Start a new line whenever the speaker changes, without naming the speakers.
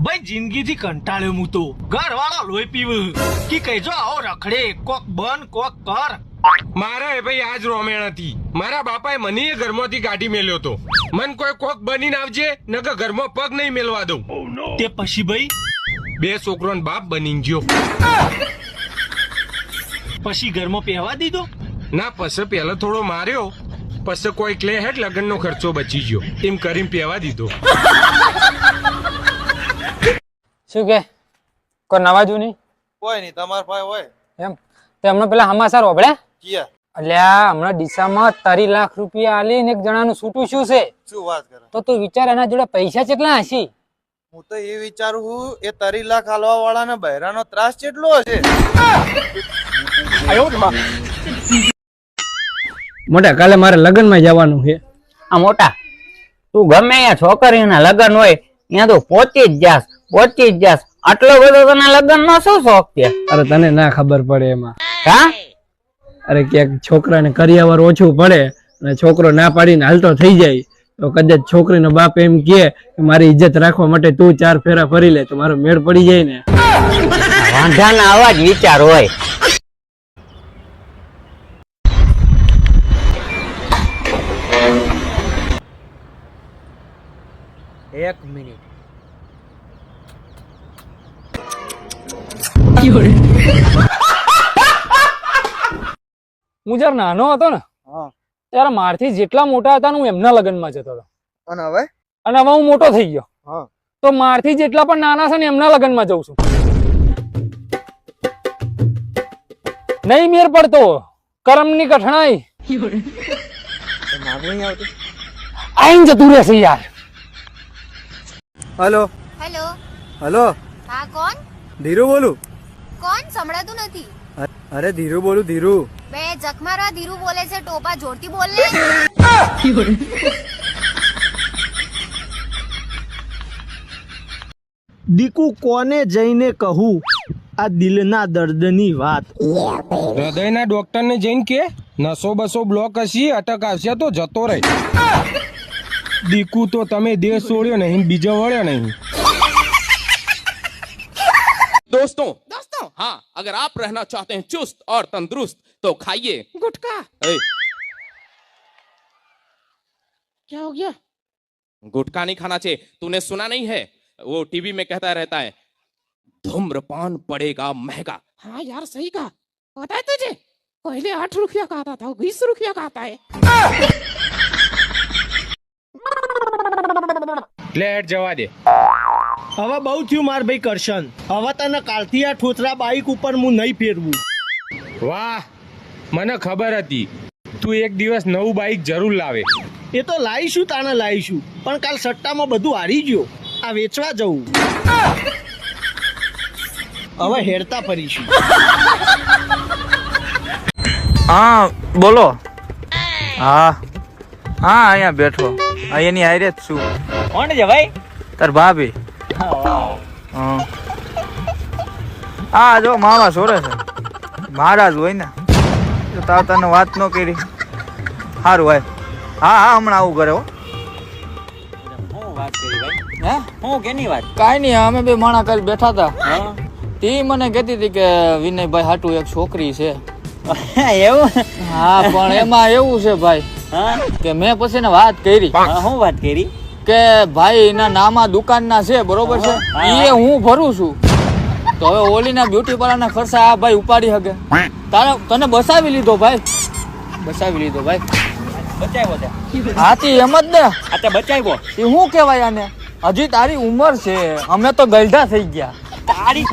ભાઈ જિંદગી થી કંટાળ્યો હું તો. ઘર વાળા લોહી પીવું. કે કહેજો આવો રખડે. કોક બન કોક કર.
મારે ભાઈ આજ રોમેણ હતી. મારા બાપાએ મને ઘરમાંથી કાઢી મેલ્યો તો. મન કોઈ કોક બનીને આવજે નકર ઘરમાં પગ નહીં મેલવા દઉં.
તે પછી ભાઈ?
બે છોકરોનો બાપ બની ગયો.
પછી ઘરમાં પહેવા દીધો?
ના પછી પહેલા થોડો માર્યો. પછી કોઈ ક્લે હેઠ લગ્નનો ખર્ચો બચી ગયો. એમ કરીને પહેવા દીધો.
શું કે? કોઈ નવા જૂની?
કોઈ નહીં તમારા પાસે હોય.
એમ? તે હમણાં પેલા હમાસર ઓબળે
કિયા
આ હમણાં દિશામાં તારી લાખ રૂપિયા આલી ને એક જણાનું છૂટું શું છે?
શું વાત કરે?
તો તું વિચાર એના જોડે પૈસા કેટલા હશે?
હું તો એ વિચારું છું એ તારી લાખ હાલવા વાળાને બહેરાનો ત્રાસ કેટલો હશે.
મોટા કાલે મારે લગ્નમાં જવાનું છે.
આ મોટા તું ગમે અહીંયા છોકરીના લગ્ન હોય ત્યાં તું પહોંચી જ જાસ. પહોંચી જ જાસ. આટલો બધો તને લગ્ન નો શું શોખ છે?
અરે તને ના ખબર પડે એમાં.
હા?
અરે ક્યાંક છોકરાને કરિયાવર ઓછું પડે અને છોકરો ના પાડીને હાલતો થઈ જાય તો કદાચ છોકરીનો બાપ એમ કે મારી ઇજ્જત રાખવા માટે તું ચાર ફેરા ફરી લે તો મારો મેળ પડી જાય ને.
વાંધાના આવા જ વિચાર હોય.
એક મિનિટ. હું જયારે નાનો હતો ને ત્યારે મારથી જેટલા મોટા હતા ને હું એમના લગ્નમાં જતો હતો.
અને હવે?
અને હવે હું મોટો થઈ ગયો.
હા.
તો મારથી જેટલા પણ નાના છે ને એમના લગ્નમાં જઉં છું. નહીં મેર પડતો. કરમની કઠણાઈ. આઈને જતું રહેશે યાર.
હેલો.
હેલો.
હેલો.
હા કોણ?
ધીરુ બોલું?
કોણ સંભળાતું નથી?
અરે ધીરુ બોલું ધીરુ.
બે જખમારા ધીરુ બોલે છે ટોપા જોરથી બોલ. ને
દીકુ કોને જઈને કહું આ દિલના દર્દની વાત?
હૃદયના ડોક્ટરને જઈને કે નસો બસો બ્લોક હશે અટક આવશે તો જતો રહે. દીકુ તો તમે દેશ છોડ્યો નહીં બીજો વળ્યો નહીં.
દોસ્તો हाँ अगर आप रहना चाहते हैं चुस्त और तंदुरुस्त तो खाइए। गुटका क्या हो गया? गुटका नहीं खाना चाहिए। तूने सुना नहीं है? वो टीवी में कहता रहता है धूम्रपान पड़ेगा महँगा। हाँ यार सही कहा। पता है तुझे? पहले आठ रुपया का आता था बीस रुपया का आता है।
लेट जवा दे।
હવે બહુ થયું માર ભાઈ કરશન. હવે તને કાલથી આ ઠોથરા બાઈક ઉપર હું નહીં ફેરવું.
વાહ મને ખબર હતી. તું એક દિવસ નવું બાઈક જરૂર લાવે.
એ તો લાવીશું તાને લાવીશું પણ કાલ સટ્ટામાં બધું હારી ગયો. આ વેચવા જવું. હવે હેરતા ફરીશું.
હા બોલો. હા. હા અહીંયા બેઠો. અહીંયાની એની હારે જ છું.
કોણ છે ભાઈ?
તાર ભાભી. હા. હા જો મામા સોરે છે. મહારાજ હોય ને તો તાર તને વાત ન કરી. સારું ભાઈ હા હા હમણાં આવું કરે હો.
કાંઈ નહીં અમે બે માણા કરી બેઠા હતા તે મને કહેતી હતી કે વિનયભાઈ હાટુ એક છોકરી છે.
એવું?
હા પણ એમાં એવું છે ભાઈ કે મેં પછી વાત કરી.
હું વાત કરી?
કે ભાઈ એના નામાં દુકાનના છે બરોબર છે? એ હું. ભરું છું. તો હવે ઓલીના બ્યુટી પાર્લરના ખર્ચા આ ભાઈ ઉપાડી શકે તારે તને બસાવી લીધો ભાઈ? બસાવી લીધો ભાઈ.
બચાવ્યો તે
હાથી એમ જ ને.
આ તે બચાવ્યો.
એ શું કહેવાય આને? હજી તારી ઉંમર છે. અમે તો ગલઢા થઈ ગયા.
તારી